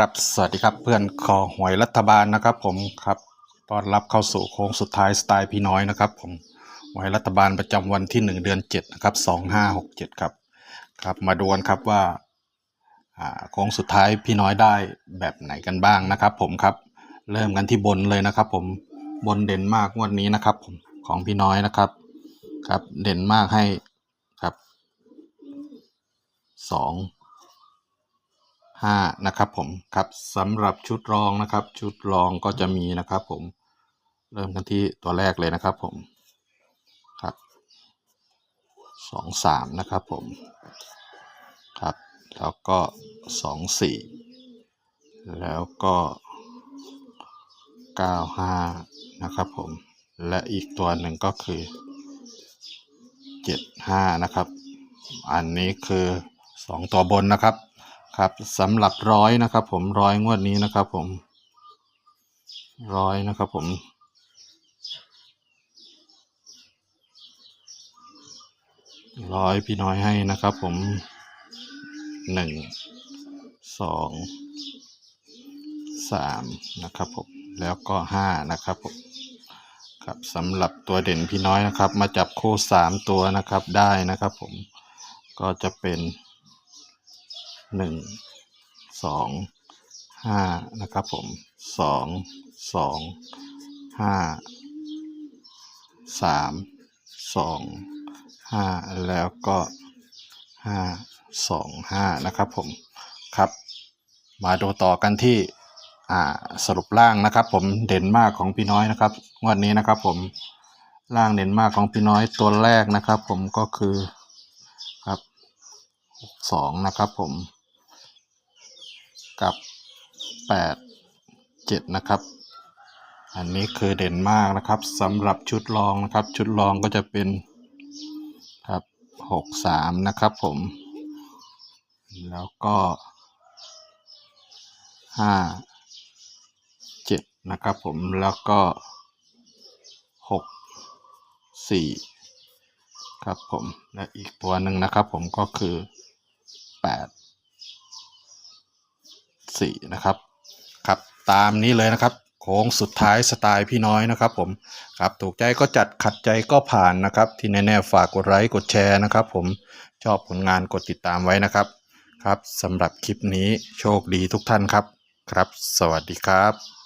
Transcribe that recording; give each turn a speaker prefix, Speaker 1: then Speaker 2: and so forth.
Speaker 1: ครับ สวัสดีครับเพื่อนคอหวยรัฐบาลนะครับผมครับต้อนรับเข้าสู่โค้งสุดท้ายสไตล์พี่น้อยนะครับผมหวยรัฐบาลประจำวันที่ 1 เดือน7นะครับ2567ครับครับมาดูกันครับว่าอ่าโค้งสุดท้ายพี่น้อยได้แบบไหนกันบ้างนะครับ ผมครับเริ่มกันที่บนเลยนะครับ ผมบนเด่นมากวดนี้นะครับผมของพี่น้อยนะครับครับเด่นมากให้ครับส องห้านะครับผมครับสำหรับชุดรองนะครับ ชุดรองก็จะมีนะครับ ผมเริ่มกันที่ตัวแรกเลยนะครับผมครับสองสามนะครับผมครับแล้วก็สองสี่แล้วก็เก้าห้านะครับผมและอีกตัวหนึ่งก็คือเจ็ดห้านะครับ อันนี้คือสองตัวบนนะครับ ครับสำหรับร้อยนะครับผมร้อยงวดนี้นะครับผมร้อยนะครับผมร้อยพี่น้อยให้นะครับผมหนึ่งสองสามนะครับผมแล้วก็ห้านะครับผมครับสำหรับตัวเด่นพี่น้อยนะครับ มาจับคู่สามตัวนะครับได้นะครับผมก็จะเป็น หนึ่งสองห้านะครับผมสองสองห้าสามสองห้าแล้วก็ห้าสองห้านะครับผมครับ มาดูต่อกันที่สรุปล่างนะครับ ผมเด่นมากของพี่น้อยนะครับงวดนี้นะครับผมล่างเด่นมากของพี่น้อยตัวแรกนะครับ ผมก็คือครับสองนะครับผม กับแปดเจ็ดนะครับ อันนี้คือเด่นมากนะครับสำหรับชุดรองนะครับ ชุดรองก็จะเป็นครับหกสามนะครับผม แล้วก็ห้าเจ็ดนะครับผมแล้วก็หกสี่ครับผมและอีกตัวหนึ่งนะครับผมก็คือแ4นะครับครับตามนี้เลยนะครับโค้งสุดท้ายสไตล์พี่น้อยนะครับผมครับถูกใจก็จัดขัดใจก็ผ่านนะครับ ที่แน่ๆฝากกดไลค์กดแชร์นะครับ ผมชอบผลงานกดติดตามไว้นะครับ ครับสำหรับคลิปนี้โชคดีทุกท่านครับ ครับ สวัสดีครับ